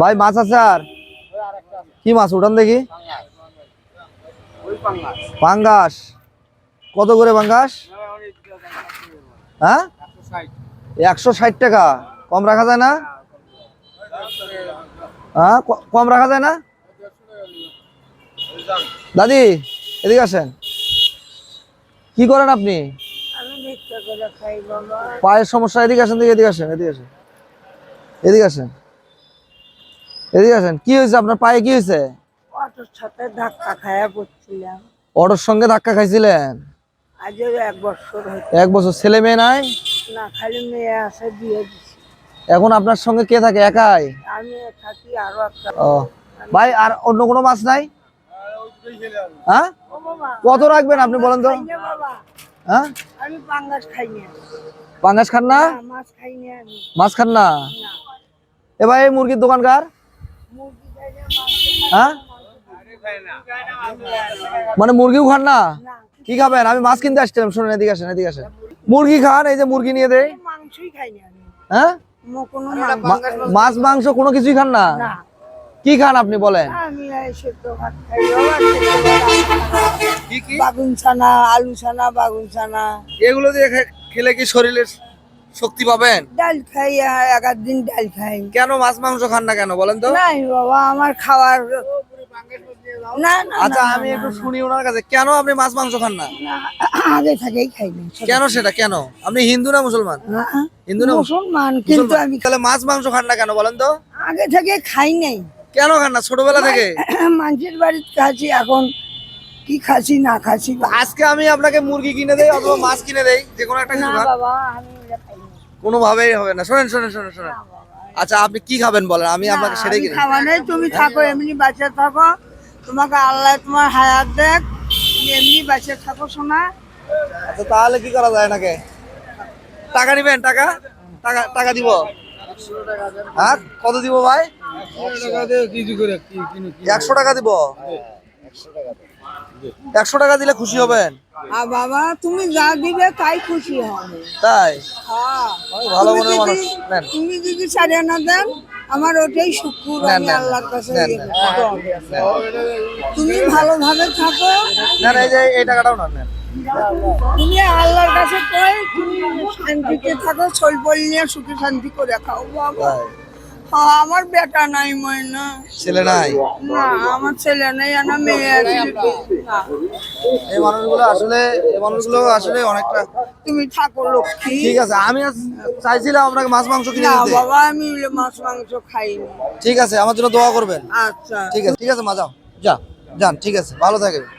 ভাই মাছ আছে আর? কি মাছ? উঠান দেখি। পাঙ্গাস। কত করে পাঙ্গাস? হ্যাঁ? একশো ষাট টাকা। কম রাখা যায় না? হ্যাঁ? কম রাখা যায় না? দাদি এদিকে আসেন। কি করেন আপনি? পায়ের সমস্যা এদিকে আসেন দিকে এদিকে আসেন এদিকে আসেন। এদিকে আসেন। এদিকে আসেন কি হয়েছে আপনার পায়ে কি হয়েছে? অটোর সাথে ধাক্কা খায়া পড়ছিলাম। অটোর সঙ্গে ধাক্কা খাইছিলেন? আজও এক বছর এক বছর ছেলে মেয়ে নাই? না খালি মেয়ে আছে বিয়ে দিছি। এখন আপনার সঙ্গে কে থাকে একাই? আমি থাকি আরও একটা। ও ভাই আর অন্য কোনো মাছ নাই? হ্যাঁ? কত রাখবেন আপনি বলেন তো? হ্যাঁ? আমি পাঙ্গাস খাই না পাঙ্গাস খান না? মাছ খাই না মাছ খান না। এ ভাই এই মুরগির দোকানকার? হ্যাঁ? মানে মুরগিও খান না? কি খাবেন? আমি মাছ কিনতে আসছিলাম শুনেন এদিকে আসেন এদিকে আসেন। মুরগি খান এই যে মুরগি নিয়ে দেয় আমি মাংসই খাই না আমি হ্যাঁ? মাংস মাছ মাংস কোনো কিছুই খান না? না। কি খান আপনি বলেন? বাগুন ছানা আলু ছানা বাগুন ছানা। এগুলো দিয়ে খেলে কি শরীরের শক্তি পাবেন? ডাল খাই আর দিন ডাল খাই। কেন মাছ মাংস খান না কেন বলেন তো? নাই বাবা আমার খাওয়ার না না আচ্ছা আমি একটু শুনি ওনার কাছে। কেন আপনি মাছ মাংস খান না? আগে থেকেই খাই না কেন সেটা? কেন? আপনি হিন্দু না মুসলমান? হিন্দু না মুসলমান? কিন্তু আমি তাহলে মাছ মাংস খান না কেন বলেন তো? আগে থেকে খাই নাই। কেন খান না? ছোটবেলা থেকে? মানুষের বাড়িতে খাচ্ছি এখন কি খাচ্ছি না খাচ্ছি আজকে আমি আপনাকে মুরগি কিনে দেই অথবা মাছ কিনে দেই যে কোনো একটা না বাবা আমি। কোনোভাবেই হবে না। শোনেন শোনেন শোনেন শোনেন। আচ্ছা আপনি কি খাবেন বলেন? আমি আপনাকে সেটাই কিনে খাওয়া নেই তুমি থাকো এমনি বাঁচে থাকো। তোমাকে আল্লাহ তোমার হায়াত দেখ তুমি এমনি বাঁচে থাকো শোনা আচ্ছা তাহলে কি করা যায় নাকি টাকা নিবেন টাকা? টাকা টাকা দিব? হ্যাঁ কত দিব ভাই? একশো টাকা দিব? একশো টাকা দিলে খুশি হবেন? আর বাবা তুমি যা দিবে তাই খুশি হবে। তাই? হ্যাঁ। ভালো মনের মানুষ। নেন। তুমি যদি সাড়ে আনা দেন আমার ওটাই শুক্র আমি আল্লাহর কাছে। তুমি ভালোভাবে থাকো। না এই যে এই টাকাটাও না নেন। তুমি আল্লাহর কাছে কই তুমি শান্তিতে থাকো চলব নিয়ে সুখে শান্তি করে খাও। বাবা আমার বেটা নাই ময়না। ছেলে নাই? না আমার ছেলে নেই আমার মেয়ে আছে। এই মানুষগুলো আসলে এই মানুষগুলো আসলে অনেকটা তুমি থাকো লক্ষ্মী। ঠিক আছে আমি চাইছিলাম আপনাকে মাছ মাংস কিনে দিতে। বাবা আমি মাছ মাংস খাইনি। ঠিক আছে আমার জন্য দোয়া করবেন। আচ্ছা। ঠিক আছে ঠিক আছে মা যাও। যা যান ঠিক আছে ভালো থাকবেন।